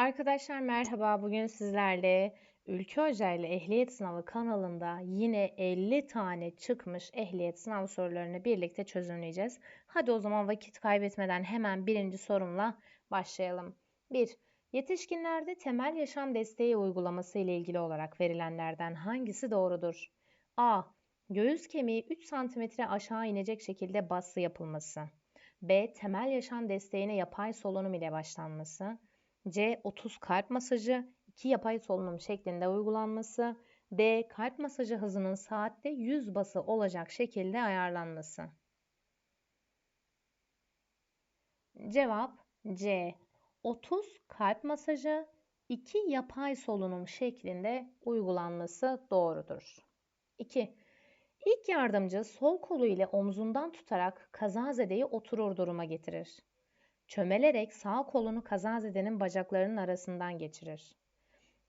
Arkadaşlar merhaba. Bugün sizlerle Ülke Hoca ile Ehliyet Sınavı kanalında yine 50 tane çıkmış ehliyet sınav sorularını birlikte çözümleyeceğiz. Hadi o zaman vakit kaybetmeden hemen birinci sorumla başlayalım. 1. Yetişkinlerde temel yaşam desteği uygulaması ile ilgili olarak verilenlerden hangisi doğrudur? A. Göğüs kemiği 3 cm aşağı inecek şekilde bası yapılması. B. Temel yaşam desteğine yapay solunum ile başlanması. C. 30 kalp masajı, 2 yapay solunum şeklinde uygulanması. D. Kalp masajı hızının saatte 100 bası olacak şekilde ayarlanması. Cevap C. 30 kalp masajı, 2 yapay solunum şeklinde uygulanması doğrudur. 2. İlk yardımcı sol kolu ile omzundan tutarak kazazedeyi oturur duruma getirir. Çömelerek sağ kolunu kazazedenin bacaklarının arasından geçirir.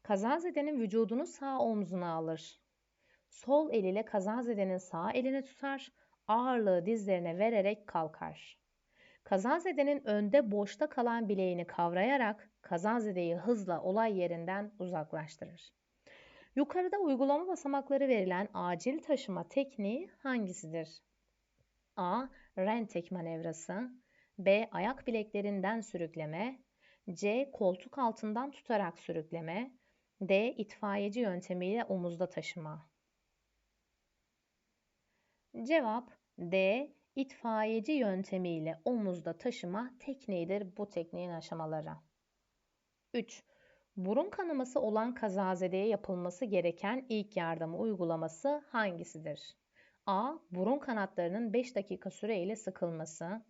Kazazedenin vücudunu sağ omzuna alır. Sol eliyle kazazedenin sağ elini tutar, ağırlığı dizlerine vererek kalkar. Kazazedenin önde boşta kalan bileğini kavrayarak kazazedeyi hızla olay yerinden uzaklaştırır. Yukarıda uygulama basamakları verilen acil taşıma tekniği hangisidir? A. Rentek manevrası B. Ayak bileklerinden sürükleme. C. Koltuk altından tutarak sürükleme. D. itfaiyeci yöntemiyle omuzda taşıma. Cevap D. İtfaiyeci yöntemiyle omuzda taşıma tekniğidir bu tekniğin aşamaları. 3. Burun kanaması olan kazazedeye yapılması gereken ilk yardımı uygulaması hangisidir? A. Burun kanatlarının 5 dakika süreyle sıkılması.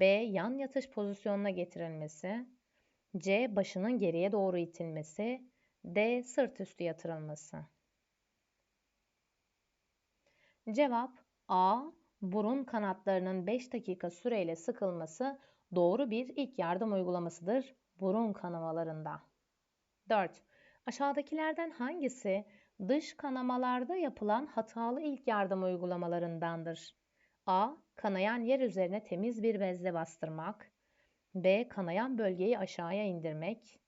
B. Yan yatış pozisyonuna getirilmesi. C. Başının geriye doğru itilmesi. D. Sırt üstü yatırılması. Cevap A. Burun kanatlarının 5 dakika süreyle sıkılması doğru bir ilk yardım uygulamasıdır burun kanamalarında. 4. Aşağıdakilerden hangisi dış kanamalarda yapılan hatalı ilk yardım uygulamalarındandır? A. Kanayan yer üzerine temiz bir bezle bastırmak. B. Kanayan bölgeyi aşağıya indirmek.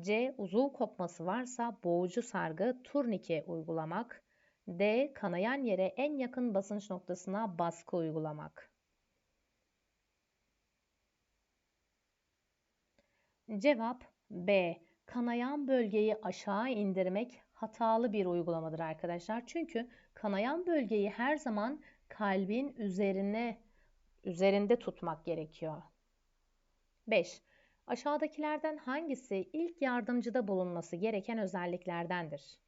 C. Uzuv kopması varsa boğucu sargı turnike uygulamak. D. Kanayan yere en yakın basınç noktasına baskı uygulamak. Cevap B. Kanayan bölgeyi aşağı indirmek hatalı bir uygulamadır arkadaşlar. Çünkü kanayan bölgeyi her zaman kalbin üzerine üzerinde tutmak gerekiyor. 5. Aşağıdakilerden hangisi ilk yardımcıda bulunması gereken özelliklerdendir?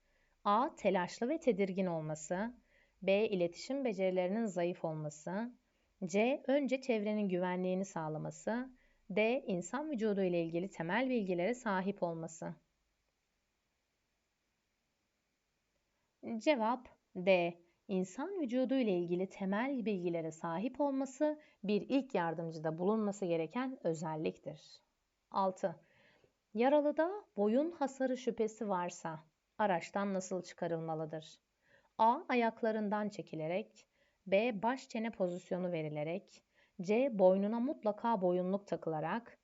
A. Telaşlı ve tedirgin olması. B. İletişim becerilerinin zayıf olması. C. Önce çevrenin güvenliğini sağlaması. D. İnsan vücudu ile ilgili temel bilgilere sahip olması. Cevap D insan vücudu ile ilgili temel bilgilere sahip olması bir ilk yardımcıda bulunması gereken özelliktir. 6. Yaralıda boyun hasarı şüphesi varsa araçtan nasıl çıkarılmalıdır? A. Ayaklarından çekilerek B. Baş çene pozisyonu verilerek C. Boynuna mutlaka boyunluk takılarak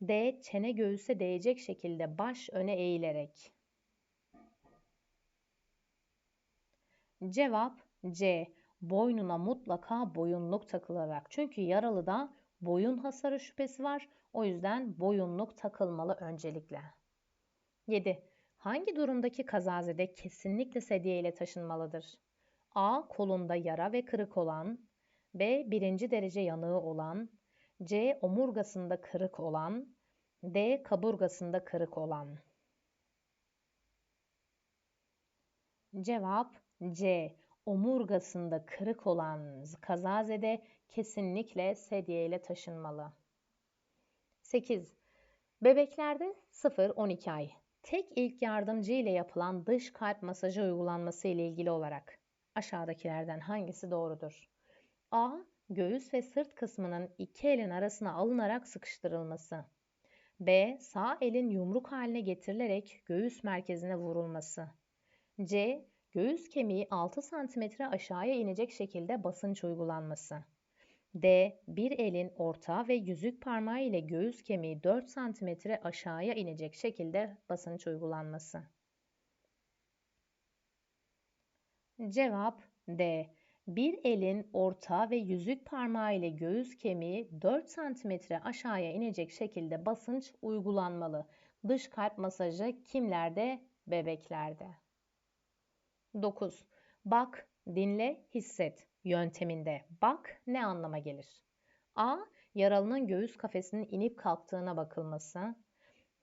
D. Çene göğüse değecek şekilde baş öne eğilerek Cevap C. Boynuna mutlaka boyunluk takılarak. Çünkü yaralıda boyun hasarı şüphesi var. O yüzden boyunluk takılmalı öncelikle. 7. Hangi durumdaki kazazede kesinlikle sedye ile taşınmalıdır? A. Kolunda yara ve kırık olan. B. Birinci derece yanığı olan. C. Omurgasında kırık olan. D. Kaburgasında kırık olan. Cevap C omurgasında kırık olan kazazede kesinlikle sedye ile taşınmalı. 8. Bebeklerde 0-12 ay tek ilk yardımcı ile yapılan dış kalp masajı uygulanması ile ilgili olarak aşağıdakilerden hangisi doğrudur? A. Göğüs ve sırt kısmının iki elin arasına alınarak sıkıştırılması. B. Sağ elin yumruk haline getirilerek göğüs merkezine vurulması. C göğüs kemiği 6 cm aşağıya inecek şekilde basınç uygulanması. D. Bir elin orta ve yüzük parmağı ile göğüs kemiği 4 cm aşağıya inecek şekilde basınç uygulanması. Cevap D. Bir elin orta ve yüzük parmağı ile göğüs kemiği 4 cm aşağıya inecek şekilde basınç uygulanmalı. Dış kalp masajı kimlerde? Bebeklerde. 9. Bak, dinle, hisset yönteminde bak ne anlama gelir? A. Yaralının göğüs kafesinin inip kalktığına bakılması.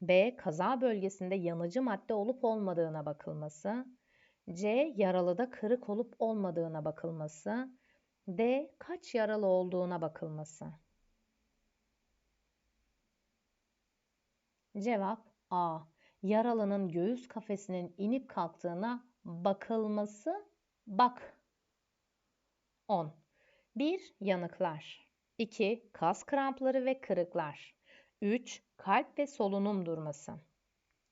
B. Kaza bölgesinde yanıcı madde olup olmadığına bakılması. C. Yaralıda kırık olup olmadığına bakılması. D. Kaç yaralı olduğuna bakılması. Cevap A. Yaralının göğüs kafesinin inip kalktığına bakılması bak 10. 1. Yanıklar 2. Kas krampları ve kırıklar 3. Kalp ve solunum durması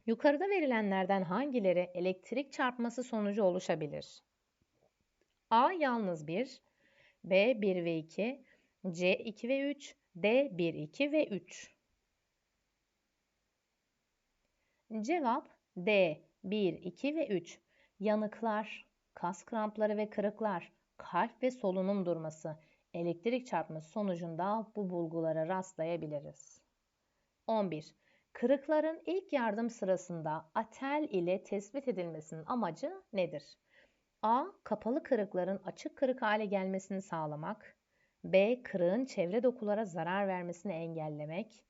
Yukarıda verilenlerden hangileri elektrik çarpması sonucu oluşabilir? A. Yalnız 1 B. 1 ve 2 C. 2 ve 3 D. 1, 2 ve 3 Cevap D. 1, 2 ve 3 Yanıklar, kas krampları ve kırıklar kalp ve solunum durması, elektrik çarpması sonucunda bu bulgulara rastlayabiliriz. 11. Kırıkların ilk yardım sırasında atel ile tespit edilmesinin amacı nedir? A. Kapalı kırıkların açık kırık hale gelmesini sağlamak. B. Kırığın çevre dokulara zarar vermesini engellemek.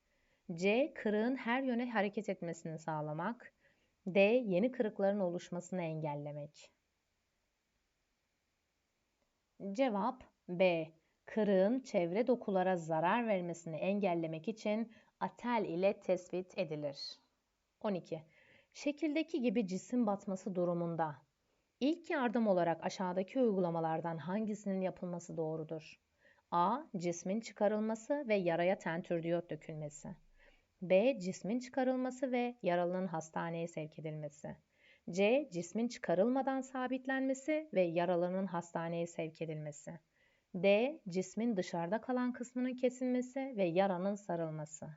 C. Kırığın her yöne hareket etmesini sağlamak. D. Yeni kırıkların oluşmasını engellemek. Cevap B. Kırığın çevre dokulara zarar vermesini engellemek için atel ile tespit edilir. 12. Şekildeki gibi cisim batması durumunda ilk yardım olarak aşağıdaki uygulamalardan hangisinin yapılması doğrudur? A. Cismin çıkarılması ve yaraya tentürdiyot dökülmesi. B. Cismin çıkarılması ve yaralının hastaneye sevk edilmesi. C. Cismin çıkarılmadan sabitlenmesi ve yaralının hastaneye sevk edilmesi. D. Cismin dışarıda kalan kısmının kesilmesi ve yaranın sarılması.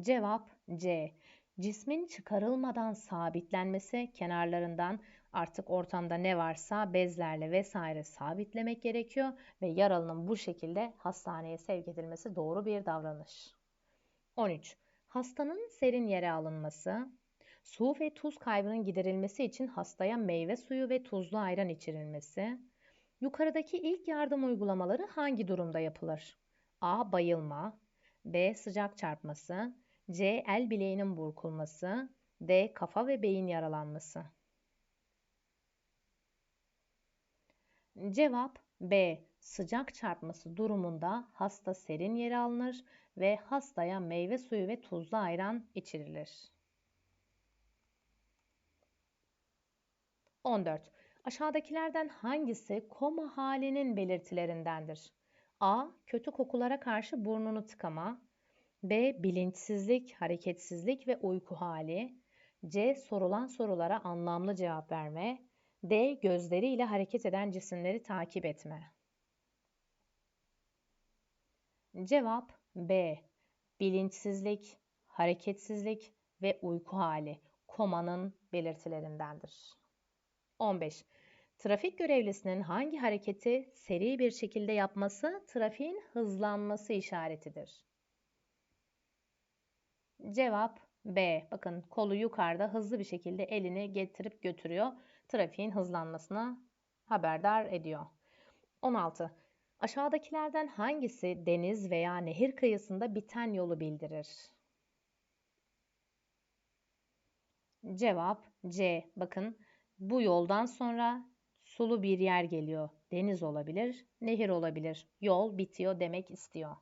Cevap C. Cismin çıkarılmadan sabitlenmesi, kenarlarından artık ortamda ne varsa bezlerle vesaire sabitlemek gerekiyor ve yaralının bu şekilde hastaneye sevk edilmesi doğru bir davranış. 13. Hastanın serin yere alınması, su ve tuz kaybının giderilmesi için hastaya meyve suyu ve tuzlu ayran içirilmesi, yukarıdaki ilk yardım uygulamaları hangi durumda yapılır? A. Bayılma B. Sıcak çarpması C. El bileğinin burkulması D. Kafa ve beyin yaralanması Cevap B. Sıcak çarpması durumunda hasta serin yere alınır ve hastaya meyve suyu ve tuzlu ayran içirilir. 14. Aşağıdakilerden hangisi koma halinin belirtilerindendir? A. Kötü kokulara karşı burnunu tıkama. B. Bilinçsizlik, hareketsizlik ve uyku hali. C. Sorulan sorulara anlamlı cevap verme. D. Gözleriyle hareket eden cisimleri takip etme. Cevap B. Bilinçsizlik, hareketsizlik ve uyku hali komanın belirtilerindendir. 15. Trafik görevlisinin hangi hareketi seri bir şekilde yapması trafiğin hızlanması işaretidir? Cevap B. Bakın kolu yukarıda hızlı bir şekilde elini getirip götürüyor. Trafiğin hızlanmasına haberdar ediyor. 16. Aşağıdakilerden hangisi deniz veya nehir kıyısında biten yolu bildirir? Cevap C. Bakın bu yoldan sonra sulu bir yer geliyor. Deniz olabilir, nehir olabilir. Yol bitiyor demek istiyor.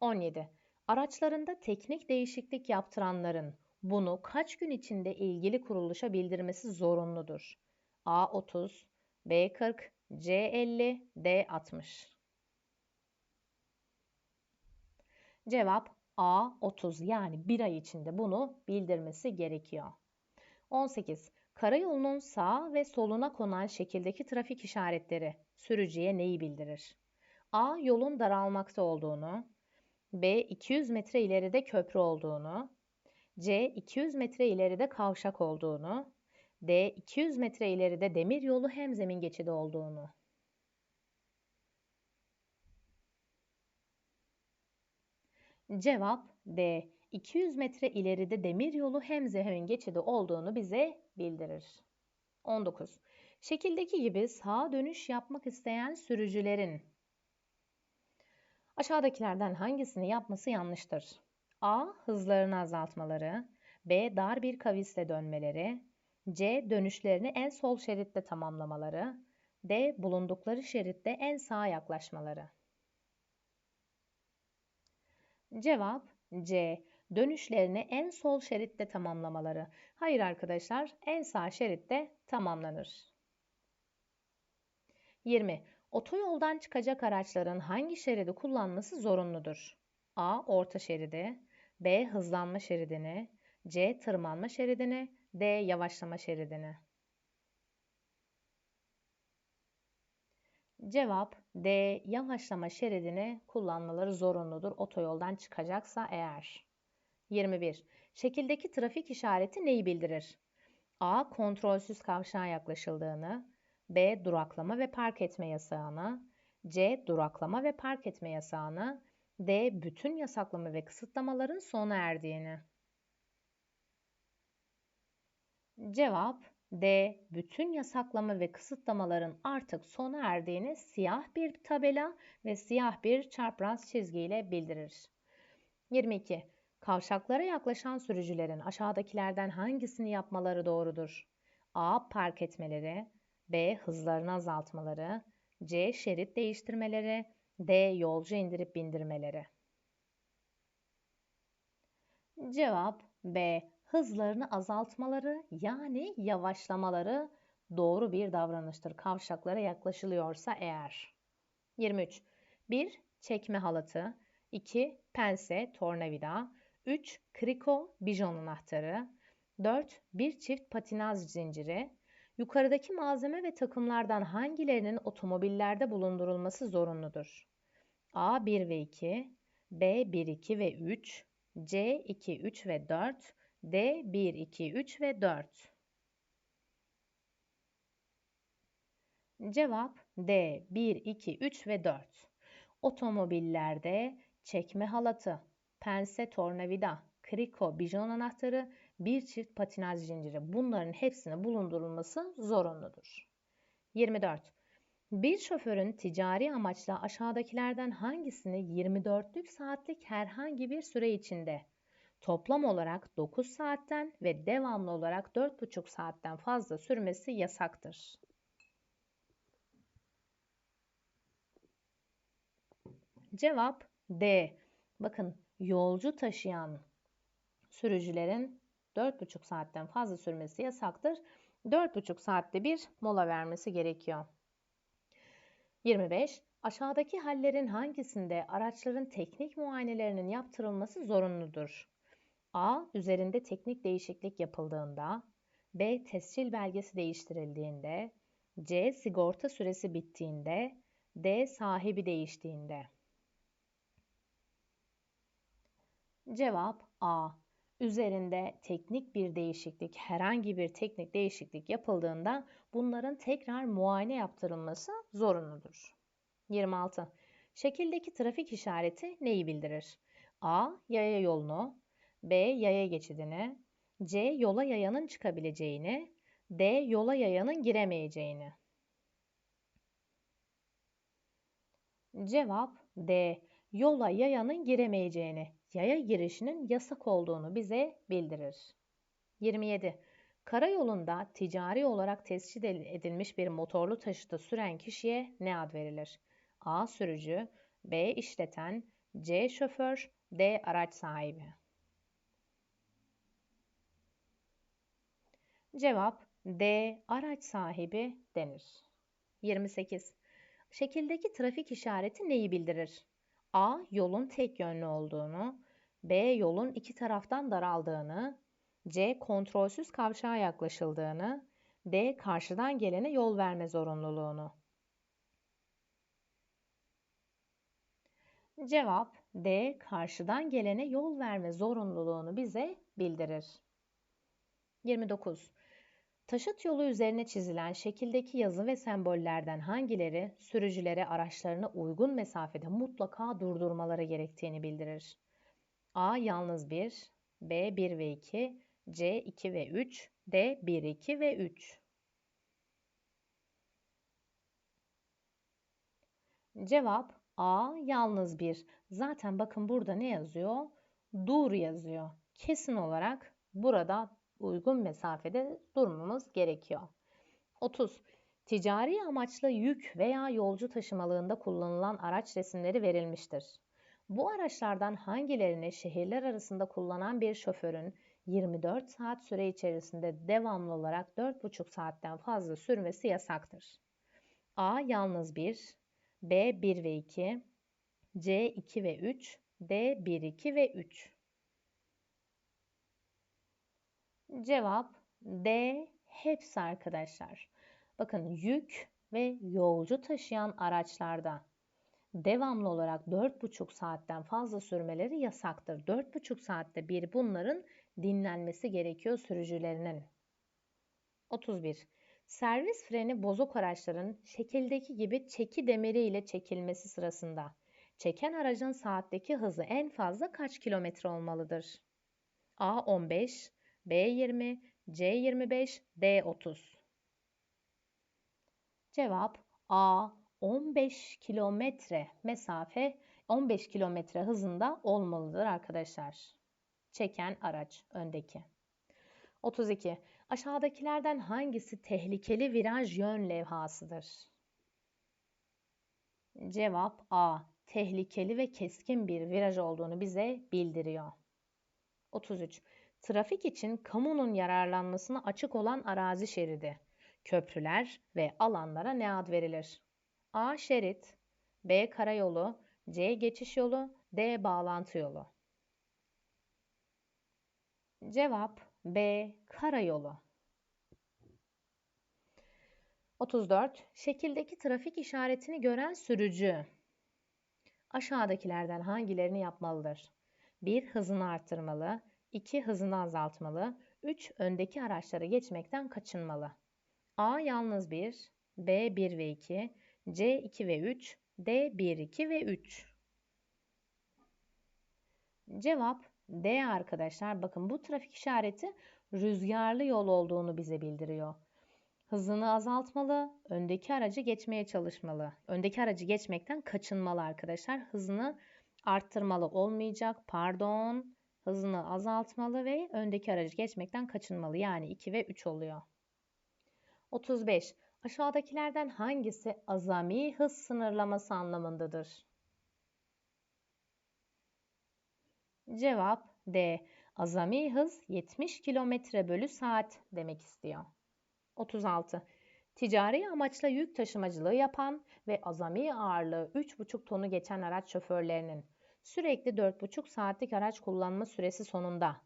17. Araçlarında teknik değişiklik yaptıranların bunu kaç gün içinde ilgili kuruluşa bildirmesi zorunludur? A30, B40, C50, D60. Cevap A30 yani bir ay içinde bunu bildirmesi gerekiyor. 18. Karayolunun sağ ve soluna konan şekildeki trafik işaretleri sürücüye neyi bildirir? A. Yolun daralmakta olduğunu. B. 200 metre ileride köprü olduğunu. C. 200 metre ileride kavşak olduğunu. D. 200 metre ileride demir yolu hem zemin geçidi olduğunu. Cevap D. 200 metre ileride demir yolu hem zemin geçidi olduğunu bize bildirir. 19. Şekildeki gibi sağa dönüş yapmak isteyen sürücülerin aşağıdakilerden hangisini yapması yanlıştır? A. Hızlarını azaltmaları B. Dar bir kavisle dönmeleri C. Dönüşlerini en sol şeritte tamamlamaları D. Bulundukları şeritte en sağa yaklaşmaları Cevap C. Dönüşlerini en sol şeritte tamamlamaları. Hayır arkadaşlar, en sağ şeritte tamamlanır. 20. Otoyoldan çıkacak araçların hangi şeridi kullanması zorunludur? A. Orta şeridi B. Hızlanma şeridini C. Tırmanma şeridini D. Yavaşlama şeridini Cevap D. Yavaşlama şeridini kullanmaları zorunludur otoyoldan çıkacaksa eğer. 21. Şekildeki trafik işareti neyi bildirir? A. Kontrolsüz kavşağa yaklaşıldığını B. Duraklama ve park etme yasağını C. Duraklama ve park etme yasağını D. Bütün yasaklama ve kısıtlamaların sona erdiğini Cevap D. Bütün yasaklama ve kısıtlamaların artık sona erdiğini siyah bir tabela ve siyah bir çapraz çizgiyle bildirir. 22. Kavşaklara yaklaşan sürücülerin aşağıdakilerden hangisini yapmaları doğrudur? A. Park etmeleri B. Hızlarını azaltmaları C. Şerit değiştirmeleri D. Yolcu indirip bindirmeleri Cevap B hızlarını azaltmaları yani yavaşlamaları doğru bir davranıştır. Kavşaklara yaklaşılıyorsa eğer. 23. 1. Çekme halatı 2. Pense, tornavida 3. Kriko, bijon anahtarı 4. Bir çift patinaj zinciri Yukarıdaki malzeme ve takımlardan hangilerinin otomobillerde bulundurulması zorunludur? A 1 ve 2, B 1, 2 ve 3, C 2, 3 ve 4, D 1, 2, 3 ve 4. Cevap D 1, 2, 3 ve 4. Otomobillerde çekme halatı, pense tornavida, kriko bijon anahtarı, bir çift patinaj zinciri bunların hepsine bulundurulması zorunludur. 24. Bir şoförün ticari amaçla aşağıdakilerden hangisini 24'lük saatlik herhangi bir süre içinde toplam olarak 9 saatten ve devamlı olarak 4,5 saatten fazla sürmesi yasaktır. Cevap D. Bakın yolcu taşıyan sürücülerin 4,5 saatten fazla sürmesi yasaktır. 4,5 saatte bir mola vermesi gerekiyor. 25. Aşağıdaki hallerin hangisinde araçların teknik muayenelerinin yaptırılması zorunludur? A. Üzerinde teknik değişiklik yapıldığında B. Tescil belgesi değiştirildiğinde C. Sigorta süresi bittiğinde D. Sahibi değiştiğinde Cevap A. Üzerinde teknik bir değişiklik, herhangi bir teknik değişiklik yapıldığında bunların tekrar muayene yaptırılması zorunludur. 26. Şekildeki trafik işareti neyi bildirir? A. Yaya yolunu, B. Yaya geçidini. C. Yola yayanın çıkabileceğini. D. Yola yayanın giremeyeceğini. Cevap D. Yola yayanın giremeyeceğini, yaya girişinin yasak olduğunu bize bildirir. 27. Karayolunda ticari olarak tescil edilmiş bir motorlu taşıtı süren kişiye ne ad verilir? A. Sürücü B. işleten C. Şoför D. Araç sahibi Cevap D. Araç sahibi denir. 28. Şekildeki trafik işareti neyi bildirir? A. Yolun tek yönlü olduğunu, B. Yolun iki taraftan daraldığını, C. Kontrolsüz kavşağa yaklaşıldığını, D. Karşıdan gelene yol verme zorunluluğunu. Cevap D. Karşıdan gelene yol verme zorunluluğunu bize bildirir. 29. Taşıt yolu üzerine çizilen şekildeki yazı ve sembollerden hangileri sürücülere araçlarına uygun mesafede mutlaka durdurmaları gerektiğini bildirir? A. Yalnız 1, B. 1 ve 2, C. 2 ve 3, D. 1, 2 ve 3. Cevap A. Yalnız 1. Zaten bakın burada ne yazıyor? Dur yazıyor. Kesin olarak burada uygun mesafede durmamız gerekiyor. 30. Ticari amaçlı yük veya yolcu taşımalığında kullanılan araç resimleri verilmiştir. Bu araçlardan hangilerini şehirler arasında kullanan bir şoförün 24 saat süre içerisinde devamlı olarak 4,5 saatten fazla sürmesi yasaktır? A. Yalnız 1 B. 1 ve 2 C. 2 ve 3 D. 1, 2 ve 3 Cevap D. Hepsi arkadaşlar. Bakın yük ve yolcu taşıyan araçlarda devamlı olarak 4,5 saatten fazla sürmeleri yasaktır. 4,5 saatte bir bunların dinlenmesi gerekiyor sürücülerinin. 31. Servis freni bozuk araçların şekildeki gibi çeki demiri ile çekilmesi sırasında çeken aracın saatteki hızı en fazla kaç kilometre olmalıdır? A 15, B 20, C 25, D 30. Cevap A 15 kilometre mesafe 15 kilometre hızında olmalıdır arkadaşlar. Çeken araç öndeki. 32. Aşağıdakilerden hangisi tehlikeli viraj yön levhasıdır? Cevap A. Tehlikeli ve keskin bir viraj olduğunu bize bildiriyor. 33. Trafik için kamunun yararlanmasına açık olan arazi şeridi, köprüler ve alanlara ne ad verilir? A. Şerit B. Karayolu C. Geçiş yolu D. Bağlantı yolu Cevap B. Karayolu 34. Şekildeki trafik işaretini gören sürücü aşağıdakilerden hangilerini yapmalıdır? 1. Hızını arttırmalı 2. Hızını azaltmalı 3. Öndeki araçları geçmekten kaçınmalı. A. Yalnız 1 B. 1 ve 2 C. 2 ve 3 D. 1, 2 ve 3 Cevap D arkadaşlar. Bakın bu trafik işareti rüzgarlı yol olduğunu bize bildiriyor. Hızını azaltmalı, öndeki aracı geçmeye çalışmalı. Öndeki aracı geçmekten kaçınmalı arkadaşlar. Hızını arttırmalı olmayacak. Pardon. Hızını azaltmalı ve öndeki aracı geçmekten kaçınmalı. Yani 2 ve 3 oluyor. 35. Aşağıdakilerden hangisi azami hız sınırlaması anlamındadır? Cevap D. Azami hız 70 km bölü saat demek istiyor. 36. Ticari amaçla yük taşımacılığı yapan ve azami ağırlığı 3,5 tonu geçen araç şoförlerinin sürekli 4,5 saatlik araç kullanma süresi sonunda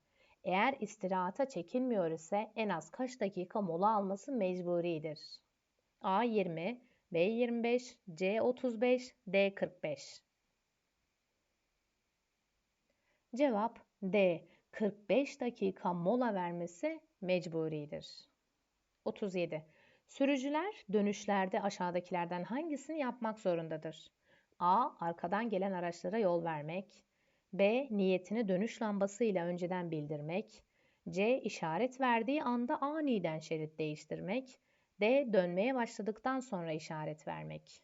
eğer istirahata çekilmiyor ise en az kaç dakika mola alması mecburidir? A 20, B 25, C 35, D 45. Cevap D. 45 dakika mola vermesi mecburidir. 37. Sürücüler dönüşlerde aşağıdakilerden hangisini yapmak zorundadır? A. Arkadan gelen araçlara yol vermek. B. Niyetini dönüş lambasıyla önceden bildirmek. C. işaret verdiği anda aniden şerit değiştirmek. D. Dönmeye başladıktan sonra işaret vermek.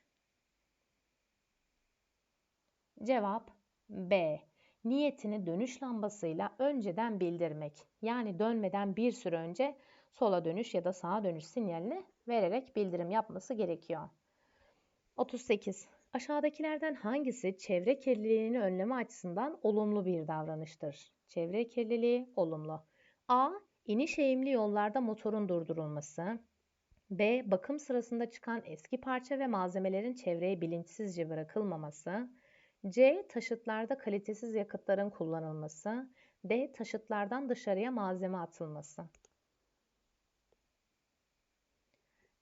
Cevap B. Niyetini dönüş lambasıyla önceden bildirmek. Yani dönmeden bir süre önce sola dönüş ya da sağa dönüş sinyalini vererek bildirim yapması gerekiyor. 38. Aşağıdakilerden hangisi çevre kirliliğini önleme açısından olumlu bir davranıştır? Çevre kirliliği olumlu. A. İniş eğimli yollarda motorun durdurulması. B. Bakım sırasında çıkan eski parça ve malzemelerin çevreye bilinçsizce bırakılmaması. C. Taşıtlarda kalitesiz yakıtların kullanılması. D. Taşıtlardan dışarıya malzeme atılması.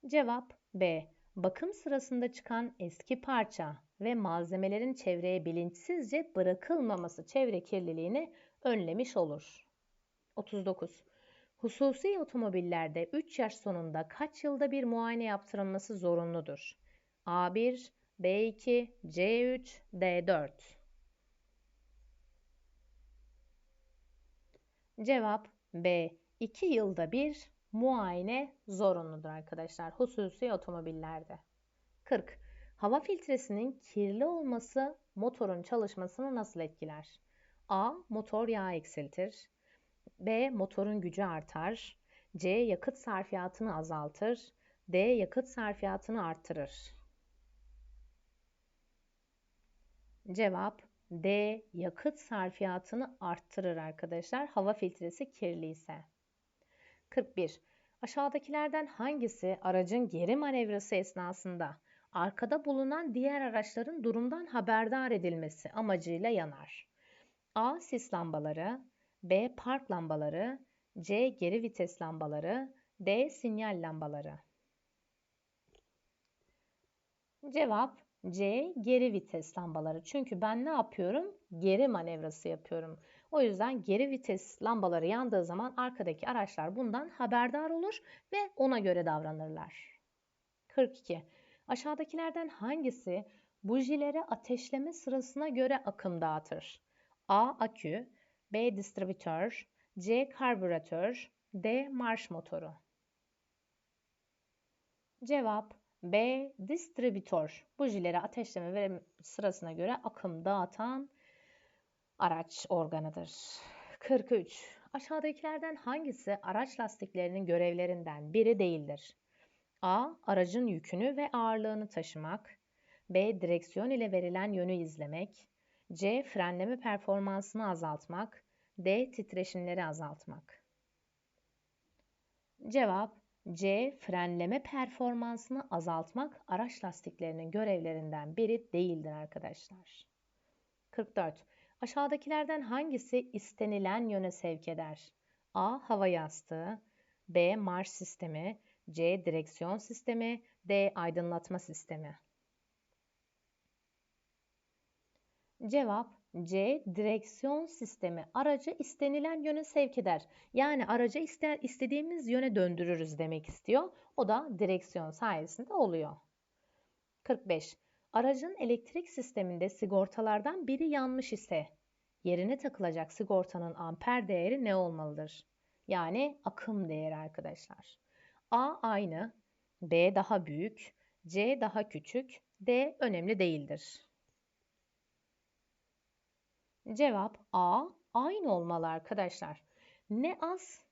Cevap B. Bakım sırasında çıkan eski parça ve malzemelerin çevreye bilinçsizce bırakılmaması çevre kirliliğini önlemiş olur. 39. Hususi otomobillerde 3 yaş sonunda kaç yılda bir muayene yaptırılması zorunludur? A1, B2, C3, D4. Cevap B. 2 yılda bir muayene zorunludur arkadaşlar hususi otomobillerde. 40. Hava filtresinin kirli olması motorun çalışmasını nasıl etkiler? A. Motor yağı eksiltir. B. Motorun gücü artar. C. Yakıt sarfiyatını azaltır. D. Yakıt sarfiyatını arttırır. Cevap D. Yakıt sarfiyatını arttırır arkadaşlar. Hava filtresi kirli ise. 41. Aşağıdakilerden hangisi aracın geri manevrası esnasında arkada bulunan diğer araçların durumdan haberdar edilmesi amacıyla yanar? A. Sis lambaları B. Park lambaları C. Geri vites lambaları D. Sinyal lambaları Cevap C. Geri vites lambaları. Çünkü ben ne yapıyorum? Geri manevrası yapıyorum. O yüzden geri vites lambaları yandığı zaman arkadaki araçlar bundan haberdar olur ve ona göre davranırlar. 42. Aşağıdakilerden hangisi bujilere ateşleme sırasına göre akım dağıtır? A. Akü B. Distribütör C. Karbüratör D. Marş motoru Cevap B. Distribütör. Bujilere ateşleme sırasına göre akım dağıtan araç organıdır. 43. Aşağıdakilerden hangisi araç lastiklerinin görevlerinden biri değildir? A. Aracın yükünü ve ağırlığını taşımak. B. Direksiyon ile verilen yönü izlemek. C. Frenleme performansını azaltmak. D. Titreşimleri azaltmak. Cevap C. Frenleme performansını azaltmak araç lastiklerinin görevlerinden biri değildir arkadaşlar. 44. Aşağıdakilerden hangisi istenilen yöne sevk eder? A. Hava yastığı B. Marş sistemi C. Direksiyon sistemi D. Aydınlatma sistemi Cevap C. Direksiyon sistemi aracı istenilen yöne sevk eder. Yani aracı ister, istediğimiz yöne döndürürüz demek istiyor. O da direksiyon sayesinde oluyor. 45. Aracın elektrik sisteminde sigortalardan biri yanmış ise yerine takılacak sigortanın amper değeri ne olmalıdır? Yani akım değeri arkadaşlar. A aynı, B daha büyük, C daha küçük, D önemli değildir. Cevap A aynı olmalı arkadaşlar. Ne az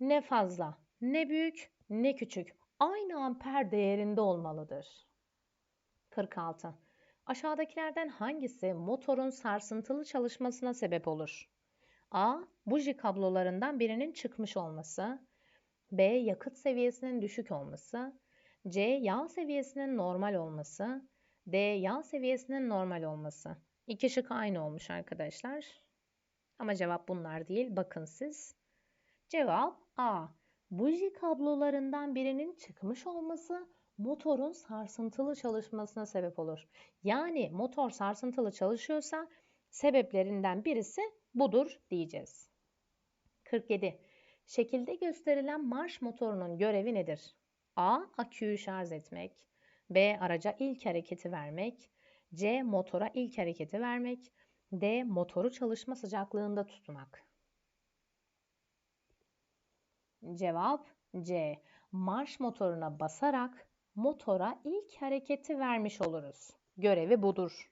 ne fazla, ne büyük ne küçük. Aynı amper değerinde olmalıdır. 46. Aşağıdakilerden hangisi motorun sarsıntılı çalışmasına sebep olur? A. Buji kablolarından birinin çıkmış olması. B. Yakıt seviyesinin düşük olması. C. Yağ seviyesinin normal olması. D. Yağ seviyesinin normal olması. İki şık aynı olmuş arkadaşlar. Ama cevap bunlar değil. Bakın siz. Cevap A. Buji kablolarından birinin çıkmış olması motorun sarsıntılı çalışmasına sebep olur. Yani motor sarsıntılı çalışıyorsa sebeplerinden birisi budur diyeceğiz. 47. Şekilde gösterilen marş motorunun görevi nedir? A. Aküyü şarj etmek. B. Araca ilk hareketi vermek. C. Motora ilk hareketi vermek. D. Motoru çalışma sıcaklığında tutmak. Cevap C. Marş motoruna basarak motora ilk hareketi vermiş oluruz. Görevi budur.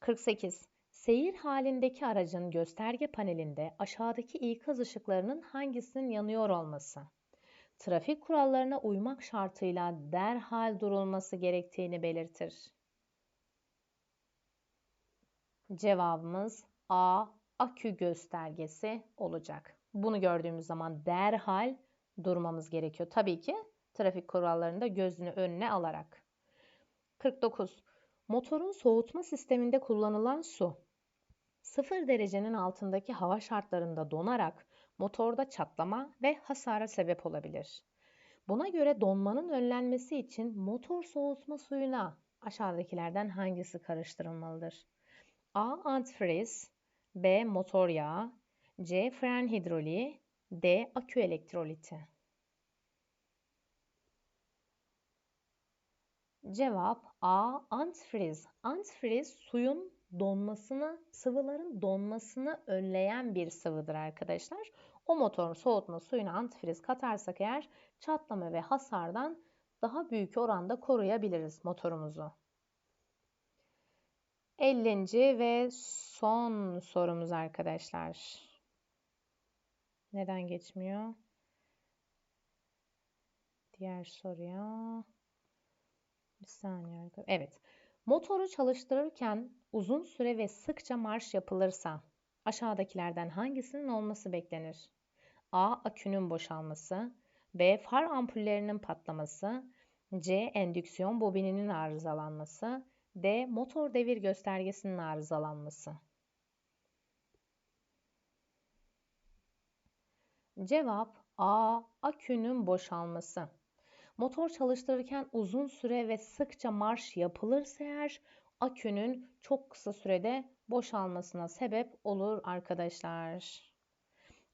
48. Seyir halindeki aracın gösterge panelinde aşağıdaki ikaz ışıklarının hangisinin yanıyor olması, trafik kurallarına uymak şartıyla derhal durulması gerektiğini belirtir. Cevabımız A akü göstergesi olacak. Bunu gördüğümüz zaman derhal durmamız gerekiyor. Tabii ki trafik kurallarında gözünü önüne alarak. 49. Motorun soğutma sisteminde kullanılan su 0 derecenin altındaki hava şartlarında donarak motorda çatlama ve hasara sebep olabilir. Buna göre donmanın önlenmesi için motor soğutma suyuna aşağıdakilerden hangisi karıştırılmalıdır? A. Antifriz B. Motor yağı C. Fren hidroliği D. Akü elektroliti Cevap A. Antifriz. Antifriz suyun donmasını, sıvıların donmasını önleyen bir sıvıdır arkadaşlar. O motorun soğutma suyuna antifriz katarsak eğer çatlama ve hasardan daha büyük oranda koruyabiliriz motorumuzu. 50. ve son sorumuz arkadaşlar. Neden geçmiyor? Diğer soruya. Bir saniye. Evet. Motoru çalıştırırken uzun süre ve sıkça marş yapılırsa aşağıdakilerden hangisinin olması beklenir? A. Akünün boşalması B. Far ampullerinin patlaması C. Endüksiyon bobininin arızalanması D. Motor devir göstergesinin arızalanması Cevap A. Akünün boşalması. Motor çalıştırırken uzun süre ve sıkça marş yapılırsa eğer akünün çok kısa sürede boşalmasına sebep olur arkadaşlar.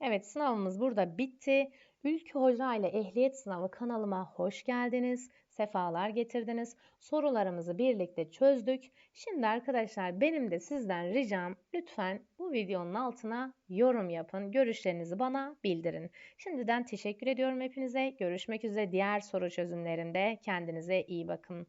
Evet sınavımız burada bitti. Ülkü Hoca ile Ehliyet Sınavı kanalıma hoş geldiniz. Sefalar getirdiniz. Sorularımızı birlikte çözdük. Şimdi arkadaşlar benim de sizden ricam lütfen bu videonun altına yorum yapın. Görüşlerinizi bana bildirin. Şimdiden teşekkür ediyorum hepinize. Görüşmek üzere diğer soru çözümlerinde. Kendinize iyi bakın.